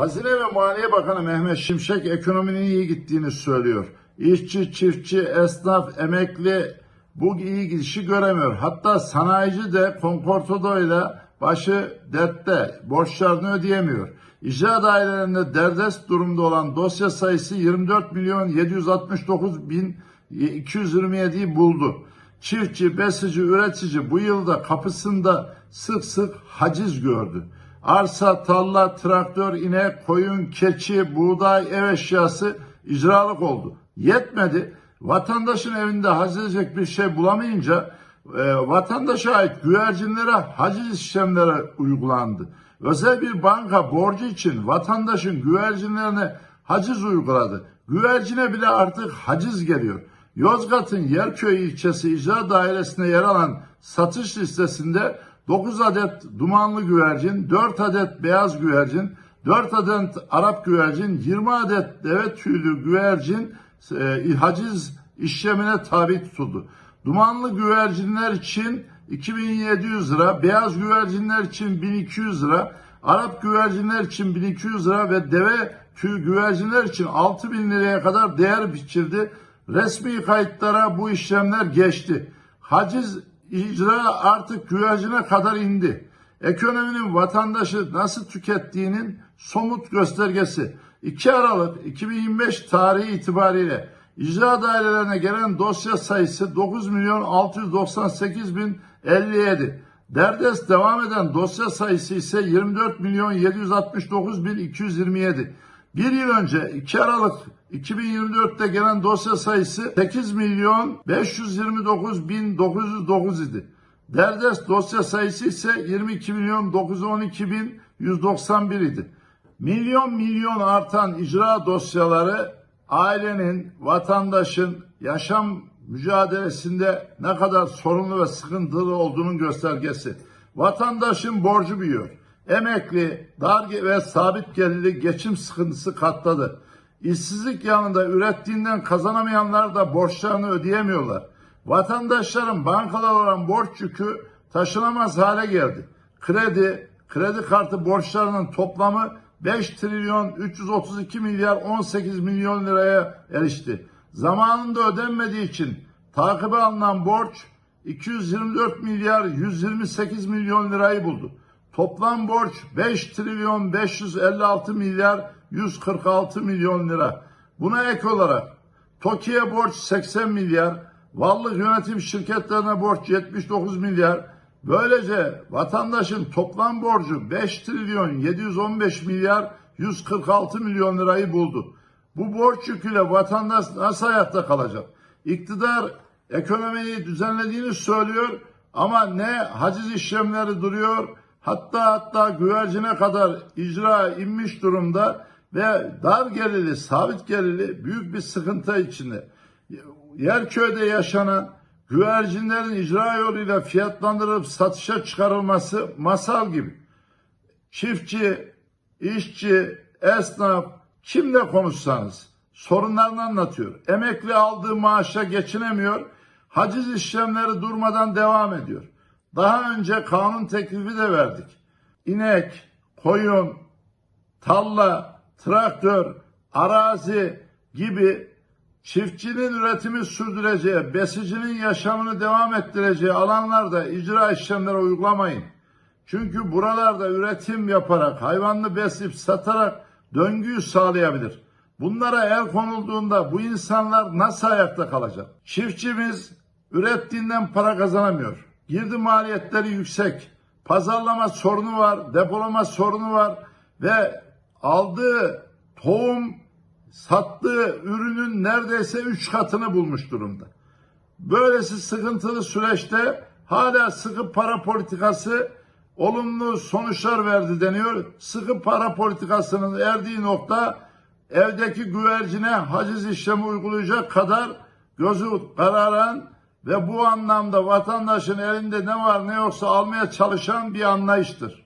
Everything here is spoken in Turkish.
Hazine ve Maliye Bakanı Mehmet Şimşek ekonominin iyi gittiğini söylüyor. İşçi, çiftçi, esnaf, emekli bu iyi gidişi göremiyor. Hatta sanayici de konkortodoyla başı dertte, borçlarını ödeyemiyor. İcra dairelerinde derdest durumda olan dosya sayısı 24 milyon 769 bin 227'yi buldu. Çiftçi, besici, üretici bu yılda kapısında sık sık haciz gördü. Arsa, tarla, traktör, inek, koyun, keçi, buğday, ev eşyası icralık oldu. Yetmedi. Vatandaşın evinde haciz edecek bir şey bulamayınca e, vatandaşa ait güvercinlere haciz işlemleri uygulandı. Özel bir banka borcu için vatandaşın güvercinlerine haciz uyguladı. Güvercine bile artık haciz geliyor. Yozgat'ın Yerköy ilçesi icra dairesinde yer alan satış listesinde 9 adet dumanlı güvercin, 4 adet beyaz güvercin, 4 adet Arap güvercin, 20 adet deve tüylü güvercin e, haciz işlemine tabi tutuldu. Dumanlı güvercinler için 2700 lira, beyaz güvercinler için 1200 lira, Arap güvercinler için 1200 lira ve deve tüy güvercinler için 6000 liraya kadar değer biçildi. Resmi kayıtlara bu işlemler geçti. Haciz icra artık güvercine kadar indi. Ekonominin vatandaşı nasıl tükettiğinin somut göstergesi. 2 Aralık 2025 tarihi itibariyle icra dairelerine gelen dosya sayısı 9 milyon 698 bin 57. Derdest devam eden dosya sayısı ise 24 milyon 769 bin 227. Bir yıl önce 2 Aralık 2024'te gelen dosya sayısı 8 milyon 529 bin 909 idi. Derdest dosya sayısı ise 22 milyon 912 bin 191 idi. Milyon milyon artan icra dosyaları ailenin, vatandaşın yaşam mücadelesinde ne kadar sorunlu ve sıkıntılı olduğunun göstergesi. Vatandaşın borcu büyüyor. Emekli, dar ve sabit gelirli geçim sıkıntısı katladı. İşsizlik yanında ürettiğinden kazanamayanlar da borçlarını ödeyemiyorlar. Vatandaşların bankalar olan borç yükü taşınamaz hale geldi. Kredi, kredi kartı borçlarının toplamı 5 trilyon 332 milyar 18 milyon liraya erişti. Zamanında ödenmediği için takibe alınan borç 224 milyar 128 milyon lirayı buldu. Toplam borç 5 trilyon 556 milyar 146 milyon lira. Buna ek olarak TOKİ'ye borç 80 milyar, varlık yönetim şirketlerine borç 79 milyar. Böylece vatandaşın toplam borcu 5 trilyon 715 milyar 146 milyon lirayı buldu. Bu borç yüküyle vatandaş nasıl hayatta kalacak? İktidar ekonomiyi düzenlediğini söylüyor ama ne haciz işlemleri duruyor hatta hatta güvercine kadar icra inmiş durumda ve dar gelirli, sabit gelirli büyük bir sıkıntı içinde. Yerköy'de yaşanan güvercinlerin icra yoluyla fiyatlandırılıp satışa çıkarılması masal gibi. Çiftçi, işçi, esnaf kimle konuşsanız sorunlarını anlatıyor. Emekli aldığı maaşa geçinemiyor. Haciz işlemleri durmadan devam ediyor. Daha önce kanun teklifi de verdik. İnek, koyun, tarla, traktör, arazi gibi çiftçinin üretimi sürdüreceği, besicinin yaşamını devam ettireceği alanlarda icra işlemleri uygulamayın. Çünkü buralarda üretim yaparak, hayvanını besleyip satarak döngüyü sağlayabilir. Bunlara el konulduğunda bu insanlar nasıl ayakta kalacak? Çiftçimiz ürettiğinden para kazanamıyor. Girdi maliyetleri yüksek. Pazarlama sorunu var, depolama sorunu var ve aldığı tohum sattığı ürünün neredeyse üç katını bulmuş durumda. Böylesi sıkıntılı süreçte hala sıkı para politikası olumlu sonuçlar verdi deniyor. Sıkı para politikasının erdiği nokta evdeki güvercine haciz işlemi uygulayacak kadar gözü kararan ve bu anlamda vatandaşın elinde ne var ne yoksa almaya çalışan bir anlayıştır.